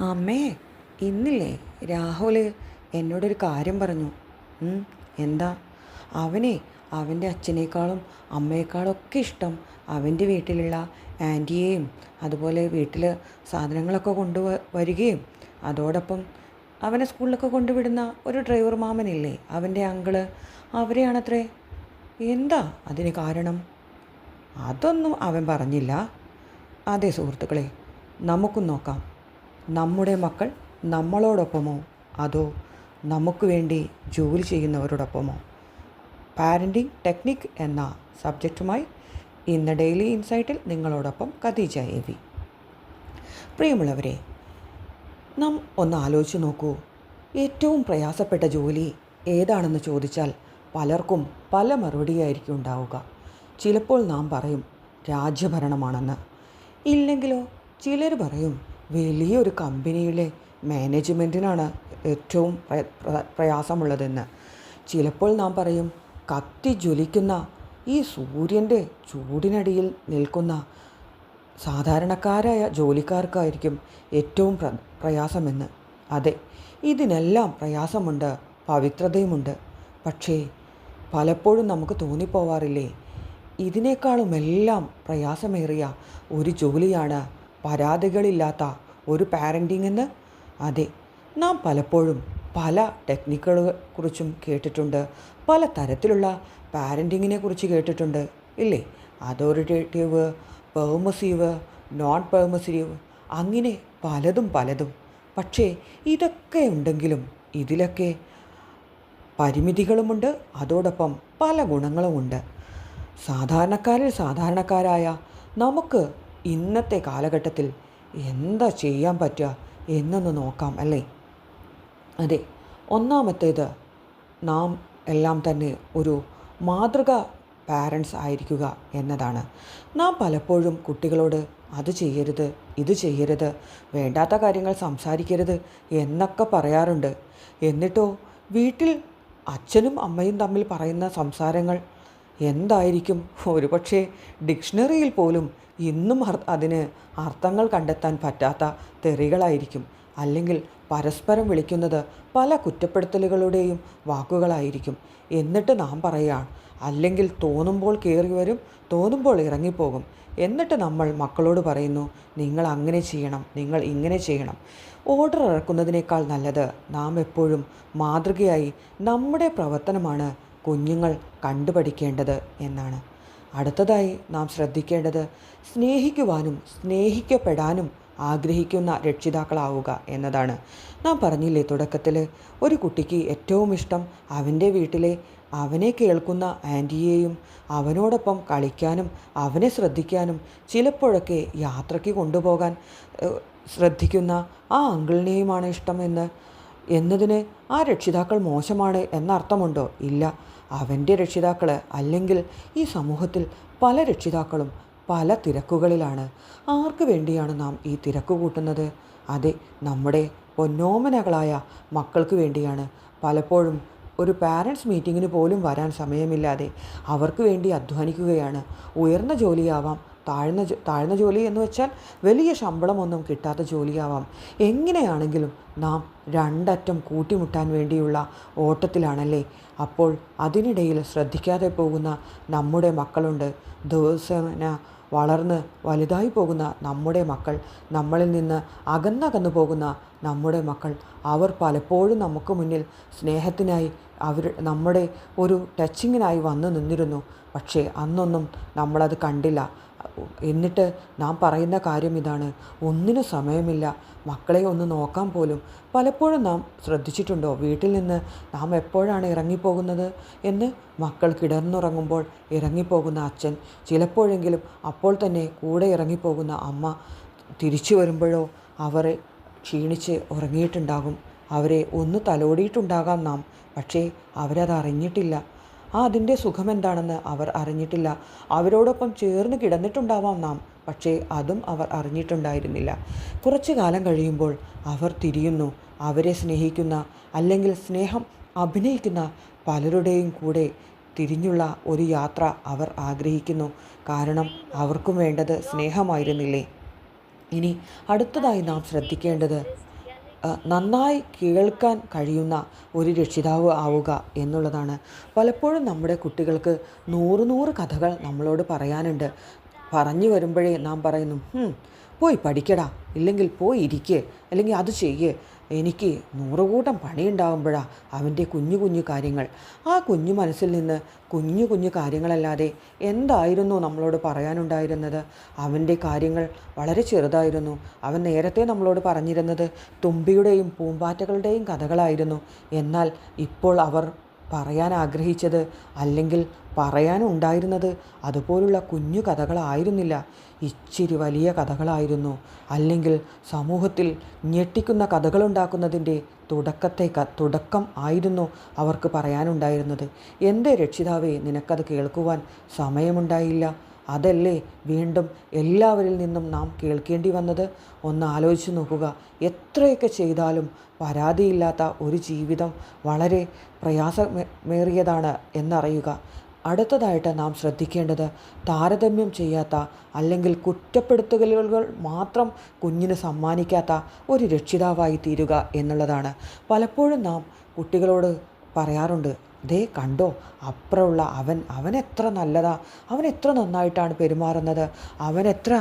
അമ്മേ ഇന്നില്ലേ? രാഹുൽ എന്നോടൊരു കാര്യം പറഞ്ഞു. എന്താ? അവനെ അവന്റെ അച്ഛനേക്കാളും അമ്മയേക്കാളും ഒക്കെ ഇഷ്ടം അവന്റെ വീട്ടിലുള്ള ആന്റിയെയും അതുപോലെ വീട്ടിൽ സാധനങ്ങളൊക്കെ കൊണ്ടു വരികയും അതോടൊപ്പം അവനെ സ്കൂളിലൊക്കെ കൊണ്ടുവിടുന്ന ഒരു ഡ്രൈവർ മാമനില്ലേ അവന്റെ അങ്കിൾ അവരെയാണത്രേ? എന്താ അതിന് കാരണം? അതൊന്നും അവൻ പറഞ്ഞില്ല. അതേ സുഹൃത്തുക്കളെ നമുക്കും നോക്കാം. നമ്മുടെ മക്കൾ നമ്മളോടൊപ്പമോ? അതോ നമുക്ക് വേണ്ടി ജോലി ചെയ്യുന്നവരോടൊപ്പമോ? പാരന്റിംഗ് ടെക്നിക് എന്ന സബ്ജക്റ്റുമായി ഇന്ന് ഡെയിലി ഇൻസൈറ്റിൽ നിങ്ങളോടൊപ്പം ഖദീജ എ വി. പ്രിയമുള്ളവരെ നാം ഒന്ന് ആലോചിച്ച് നോക്കൂ. ഏറ്റവും പ്രയാസപ്പെട്ട ജോലി ഏതാണെന്ന് ചോദിച്ചാൽ പലർക്കും പല മറുപടിയായിരിക്കും ഉണ്ടാവുക. ചിലപ്പോൾ നാം പറയും രാജ്യഭരണമാണെന്ന്. ഇല്ലെങ്കിലോ ചിലർ പറയും വലിയൊരു കമ്പനിയിലെ മാനേജ്മെന്റിനാണ് ഏറ്റവും പ്ര- പ്ര- പ്രയാസമുള്ളതെന്ന്. ചിലപ്പോൾ നാം പറയും കത്തി ജ്വലിക്കുന്ന ഈ സൂര്യന്റെ ചൂടിനടിയിൽ നിൽക്കുന്ന സാധാരണക്കാരായ ജോലിക്കാർക്കായിരിക്കും ഏറ്റവും പ്ര പ്രയാസമെന്ന്. അതെ ഇതിനെല്ലാം പ്രയാസമുണ്ട് പവിത്രതയുമുണ്ട്. പക്ഷേ പലപ്പോഴും നമുക്ക് തോന്നിപ്പോവാറില്ലേ ഇതിനേക്കാളുമെല്ലാം പ്രയാസമേറിയ ഒരു ജോലിയാണ് പരാതികളില്ലാത്ത ഒരു പാരന്റിംഗ് എന്ന് അതെ നാം പലപ്പോഴും പല ടെക്നിക്കുകളെ കുറിച്ചും കേട്ടിട്ടുണ്ട്. പല തരത്തിലുള്ള പാരന്റിങ്ങിനെ കുറിച്ച് കേട്ടിട്ടുണ്ട്. ഇല്ലേ? അതോറിറ്റേറ്റീവ് പെർമസീവ് നോൺ പെർമസീവ് അങ്ങനെ പലതും പലതും. പക്ഷേ ഇതൊക്കെ ഉണ്ടെങ്കിലും ഇതിലൊക്കെ പരിമിതികളുമുണ്ട്. അതോടൊപ്പം പല ഗുണങ്ങളുമുണ്ട്. സാധാരണക്കാരിൽ സാധാരണക്കാരായ നമുക്ക് ഇന്നത്തെ കാലഘട്ടത്തിൽ എന്താ ചെയ്യാൻ പറ്റുക എന്നൊന്ന് നോക്കാം അല്ലേ? അതെ ഒന്നാമത്തേത് നാം എല്ലാം തന്നെ ഒരു മാതൃക പാരൻസ് ആയിരിക്കുക എന്നതാണ്. നാം പലപ്പോഴും കുട്ടികളോട് അത് ചെയ്യരുത് ഇത് ചെയ്യരുത് വേണ്ടാത്ത കാര്യങ്ങൾ സംസാരിക്കരുത് എന്നൊക്കെ പറയാറുണ്ട്. എന്നിട്ടോ വീട്ടിൽ അച്ഛനും അമ്മയും തമ്മിൽ പറയുന്ന സംസാരങ്ങൾ എന്തായിരിക്കും? ഒരുപക്ഷെ ഡിക്ഷണറിയിൽ പോലും ഇന്നും അതിന് അർത്ഥങ്ങൾ കണ്ടെത്താൻ പറ്റാത്ത തെറികളായിരിക്കും. അല്ലെങ്കിൽ പരസ്പരം വിളിക്കുന്നത് പല കുറ്റപ്പെടുത്തലുകളുടെയും വാക്കുകളായിരിക്കും. എന്നിട്ട് നാം പറയുകയാണ് അല്ലെങ്കിൽ തോന്നുമ്പോൾ കയറി വരും തോന്നുമ്പോൾ ഇറങ്ങിപ്പോകും. എന്നിട്ട് നമ്മൾ മക്കളോട് പറയുന്നു നിങ്ങൾ അങ്ങനെ ചെയ്യണം നിങ്ങൾ ഇങ്ങനെ ചെയ്യണം. ഓർഡർ ഇറക്കുന്നതിനേക്കാൾ നല്ലത് നാം എപ്പോഴും മാതൃകയായി നമ്മുടെ പ്രവർത്തനമാണ് കുഞ്ഞുങ്ങൾ കണ്ടുപഠിക്കേണ്ടത് എന്നാണ്. അടുത്തതായി നാം ശ്രദ്ധിക്കേണ്ടത് സ്നേഹിക്കുവാനും സ്നേഹിക്കപ്പെടാനും ആഗ്രഹിക്കുന്ന രക്ഷിതാക്കളാവുക എന്നതാണ്. നാം പറഞ്ഞില്ലേ തുടക്കത്തിൽ ഒരു കുട്ടിക്ക് ഏറ്റവും ഇഷ്ടം അവന്റെ വീട്ടിലെ അവനെ കേൾക്കുന്ന ആന്റിയെയും അവനോടൊപ്പം കളിക്കാനും അവനെ ശ്രദ്ധിക്കാനും ചിലപ്പോഴൊക്കെ യാത്രയ്ക്ക് കൊണ്ടുപോകാൻ ശ്രദ്ധിക്കുന്ന ആ അങ്കിളിനെയുമാണ് ഇഷ്ടം എന്ന് എന്നതിന് ആ രക്ഷിതാക്കൾ മോശമാണ് എന്നർത്ഥമുണ്ടോ? ഇല്ല. അവന്റെ രക്ഷിതാക്കൾ അല്ലെങ്കിൽ ഈ സമൂഹത്തിൽ പല രക്ഷിതാക്കളും പല തിരക്കുകളിലാണ്. ആർക്ക് വേണ്ടിയാണ് നാം ഈ തിരക്ക് കൂട്ടുന്നത്? അതെ നമ്മുടെ പൊന്നോമനകളായ മക്കൾക്ക് വേണ്ടിയാണ്. പലപ്പോഴും ഒരു പാരൻസ് മീറ്റിങ്ങിന് പോലും വരാൻ സമയമില്ലാതെ അവർക്ക് വേണ്ടി അധ്വാനിക്കുകയാണ്. ഉയർന്ന ജോലിയാവാം താഴ്ന്ന താഴ്ന്ന ജോലി എന്ന് വെച്ചാൽ വലിയ ശമ്പളമൊന്നും കിട്ടാത്ത ജോലിയാവാം. എങ്ങനെയാണെങ്കിലും നാം രണ്ടറ്റം കൂട്ടിമുട്ടാൻ വേണ്ടിയുള്ള ഓട്ടത്തിലാണല്ലേ? അപ്പോൾ അതിനിടയിൽ ശ്രദ്ധിക്കാതെ പോകുന്ന നമ്മുടെ മക്കളുണ്ട്. ദിവസേന വളർന്ന് വലുതായി പോകുന്ന നമ്മുടെ മക്കൾ നമ്മളിൽ നിന്ന് അകന്നകന്നു പോകുന്ന നമ്മുടെ മക്കൾ അവർ പലപ്പോഴും നമുക്ക് മുന്നിൽ സ്നേഹത്തിനായി അവർ നമ്മുടെ ഒരു ടച്ചിങ്ങിനായി വന്നു നിന്നിരുന്നു. പക്ഷേ അന്നൊന്നും നമ്മളത് കണ്ടില്ല. എന്നിട്ട് നാം പറയുന്ന കാര്യം ഇതാണ്. ഒന്നിനു സമയമില്ല. മക്കളെ ഒന്ന് നോക്കാൻ പോലും പലപ്പോഴും നാം ശ്രദ്ധിച്ചിട്ടുണ്ടോ? വീട്ടിൽ നിന്ന് നാം എപ്പോഴാണ് ഇറങ്ങിപ്പോകുന്നത് എന്ന് മക്കൾ കിടന്നുറങ്ങുമ്പോൾ ഇറങ്ങിപ്പോകുന്ന അച്ഛൻ ചിലപ്പോഴെങ്കിലും അപ്പോൾ തന്നെ കൂടെ ഇറങ്ങിപ്പോകുന്ന അമ്മ തിരിച്ചു വരുമ്പോഴോ അവരെ ക്ഷീണിച്ച് ഉറങ്ങിയിട്ടുണ്ടാകും. അവരെ ഒന്ന് തലോടിയിട്ടുണ്ടാകാം നാം. പക്ഷേ അവരത് അറിഞ്ഞിട്ടില്ല ആ അതിന്റെ സുഖമെന്താണെന്ന് അവർ അറിഞ്ഞിട്ടില്ല. അവരോടൊപ്പം ചേർന്ന് കിടന്നിട്ടുണ്ടാവാം നാം. പക്ഷേ അതും അവർ അറിഞ്ഞിട്ടുണ്ടായിരുന്നില്ല. കുറച്ചു കാലം കഴിയുമ്പോൾ അവർ തിരിയുന്നു. അവരെ സ്നേഹിക്കുന്ന അല്ലെങ്കിൽ സ്നേഹം അഭിനയിക്കുന്ന പലരുടെയും കൂടെ തിരിഞ്ഞുള്ള ഒരു യാത്ര അവർ ആഗ്രഹിക്കുന്നു. കാരണം അവർക്കും വേണ്ടത് സ്നേഹമായിരുന്നില്ലേ? ഇനി അടുത്തതായി നാം ശ്രദ്ധിക്കേണ്ടത് നന്നായി കേൾക്കാൻ കഴിയുന്ന ഒരു രക്ഷിതാവ് ആവുക എന്നുള്ളതാണ്. പലപ്പോഴും നമ്മുടെ കുട്ടികൾക്ക് നൂറ് നൂറ് കഥകൾ നമ്മളോട് പറയാനുണ്ട്. പറഞ്ഞു വരുമ്പോഴേ നാം പറയുന്നു "ഹും, പോയി പഠിക്കടാ ഇല്ലെങ്കിൽ പോയി ഇരിക്കേ അല്ലെങ്കിൽ അത് ചെയ്യേ എനിക്ക് നൂറുകൂട്ടം പണിയുണ്ടാകുമ്പോഴാണ് അവന്റെ കുഞ്ഞു കുഞ്ഞു കാര്യങ്ങൾ. ആ കുഞ്ഞു മനസ്സിൽ നിന്ന് കുഞ്ഞു കുഞ്ഞു കാര്യങ്ങളല്ലാതെ എന്തായിരുന്നു നമ്മളോട് പറയാനുണ്ടായിരുന്നത്? അവന്റെ കാര്യങ്ങൾ വളരെ ചെറുതായിരുന്നു. അവൻ നേരത്തെ നമ്മളോട് പറഞ്ഞിരുന്നത് തുമ്പിയുടെയും പൂമ്പാറ്റകളുടെയും കഥകളായിരുന്നു. എന്നാൽ ഇപ്പോൾ അവർ പറയാൻ ആഗ്രഹിച്ചത് അല്ലെങ്കിൽ പറയാനുണ്ടായിരുന്നത് അതുപോലുള്ള കുഞ്ഞു കഥകളായിരുന്നില്ല. ഇച്ചിരി വലിയ കഥകളായിരുന്നു. അല്ലെങ്കിൽ സമൂഹത്തിൽ ഞെട്ടിക്കുന്ന കഥകളുണ്ടാക്കുന്നതിന്റെ തുടക്കത്തെ തുടക്കം ആയിരുന്നു അവർക്ക് പറയാനുണ്ടായിരുന്നത്. എന്റെ രക്ഷിതാവേ നിനക്കത് കേൾക്കുവാൻ സമയമുണ്ടായില്ല. അതല്ലേ വീണ്ടും എല്ലാവരിൽ നിന്നും നാം കേൾക്കേണ്ടി വന്നത്? ഒന്ന് ആലോചിച്ച് നോക്കുക. എത്രയൊക്കെ ചെയ്താലും പരാതിയില്ലാത്ത ഒരു ജീവിതം വളരെ പ്രയാസമേറിയതാണ് എന്നറിയുക. അടുത്തതായിട്ട് നാം ശ്രദ്ധിക്കേണ്ടത് താരതമ്യം ചെയ്യാത്ത അല്ലെങ്കിൽ കുറ്റപ്പെടുത്തലുകൾ മാത്രം കുഞ്ഞിന് സമ്മാനിക്കാത്ത ഒരു രക്ഷിതാവായി തീരുക എന്നുള്ളതാണ്. പലപ്പോഴും നാം കുട്ടികളോട് പറയാറുണ്ട് ദേ കണ്ടോ അപ്പുറമുള്ള അവൻ അവൻ എത്ര നല്ലതാ അവൻ എത്ര നന്നായിട്ടാണ് പെരുമാറുന്നത് അവൻ എത്ര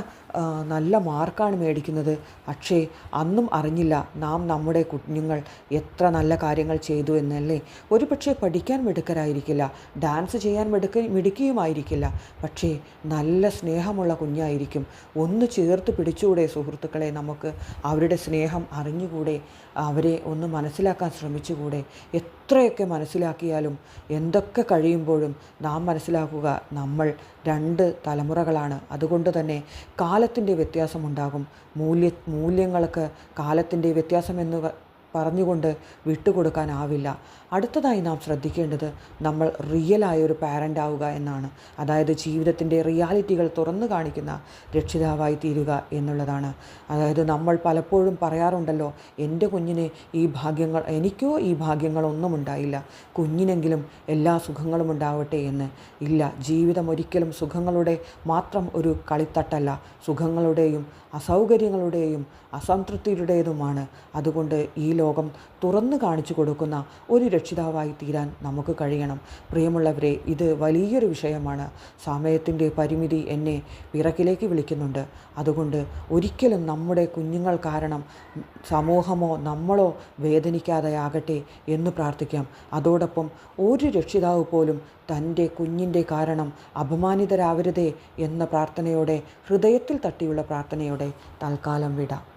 നല്ല മാർക്കാണ് മേടിക്കുന്നത്. പക്ഷേ അന്നും അറിഞ്ഞില്ല നാം നമ്മുടെ കുഞ്ഞുങ്ങൾ എത്ര നല്ല കാര്യങ്ങൾ ചെയ്തു എന്നല്ലേ. ഒരു പക്ഷേ പഠിക്കാൻ മിടുക്കരായിരിക്കില്ല ഡാൻസ് ചെയ്യാൻ മിടുക്ക മിടുക്കിയുമായിരിക്കില്ല. പക്ഷേ നല്ല സ്നേഹമുള്ള കുഞ്ഞായിരിക്കും. ഒന്ന് ചേർത്ത് പിടിച്ചുകൂടെ സുഹൃത്തുക്കളെ നമുക്ക് അവരുടെ സ്നേഹം അറിഞ്ഞുകൂടെ അവരെ ഒന്ന് മനസ്സിലാക്കാൻ ശ്രമിച്ചുകൂടെ. എത്രയൊക്കെ മനസ്സിലാക്കിയാലും എന്തൊക്കെ കഴിയുമ്പോഴും നാം മനസ്സിലാക്കുക നമ്മൾ രണ്ട് തലമുറകളാണ്. അതുകൊണ്ട് തന്നെ കാലത്തിന്റെ വ്യത്യാസമുണ്ടാകും. മൂല്യ മൂല്യങ്ങൾക്ക് കാലത്തിന്റെ വ്യത്യാസമെന്ന് പ- പറഞ്ഞുകൊണ്ട് വിട്ടുകൊടുക്കാനാവില്ല. അടുത്തതായി നാം ശ്രദ്ധിക്കേണ്ടത് നമ്മൾ റിയലായ ഒരു പാരന്റ് ആവുക എന്നാണ്. അതായത് ജീവിതത്തിന്റെ റിയാലിറ്റികൾ തുറന്നു കാണിക്കുന്ന രക്ഷിതാവായി തീരുക എന്നുള്ളതാണ്. അതായത് നമ്മൾ പലപ്പോഴും പറയാറുണ്ടല്ലോ എന്റെ കുഞ്ഞിനെ ഈ ഭാഗ്യങ്ങൾ എനിക്കോ ഈ ഭാഗ്യങ്ങളൊന്നും ഉണ്ടായില്ല. കുഞ്ഞിനെങ്കിലും എല്ലാ സുഖങ്ങളും ഉണ്ടാവട്ടെ എന്ന്. ഇല്ല ജീവിതം ഒരിക്കലും സുഖങ്ങളുടെ മാത്രം ഒരു കളിത്തട്ടല്ല. സുഖങ്ങളുടെയും അസൗകര്യങ്ങളുടെയും അസംതൃപ്തിയുടേതുമാണ്. അതുകൊണ്ട് ഈ ലോകം തുറന്നു കാണിച്ചു കൊടുക്കുന്ന ഒരു രക്ഷിതാവായി തീരാൻ നമുക്ക് കഴിയണം. പ്രിയമുള്ളവരെ ഇത് വലിയൊരു വിഷയമാണ്. സമയത്തിന്റെ പരിമിതി എന്നെ പിറക്കിലേക്ക് വിളിക്കുന്നുണ്ട്. അതുകൊണ്ട് ഒരിക്കലും നമ്മുടെ കുഞ്ഞുങ്ങൾ കാരണം സമൂഹമോ നമ്മളോ വേദനിക്കാതെയാകട്ടെ എന്ന് പ്രാർത്ഥിക്കാം. അതോടൊപ്പം ഒരു രക്ഷിതാവ് പോലും തന്റെ കുഞ്ഞിന്റെ കാരണം അപമാനിതരാവരുതേ എന്ന പ്രാർത്ഥനയോടെ ഹൃദയത്തിൽ തട്ടിയുള്ള പ്രാർത്ഥനയോടെ തൽക്കാലം വിടാം.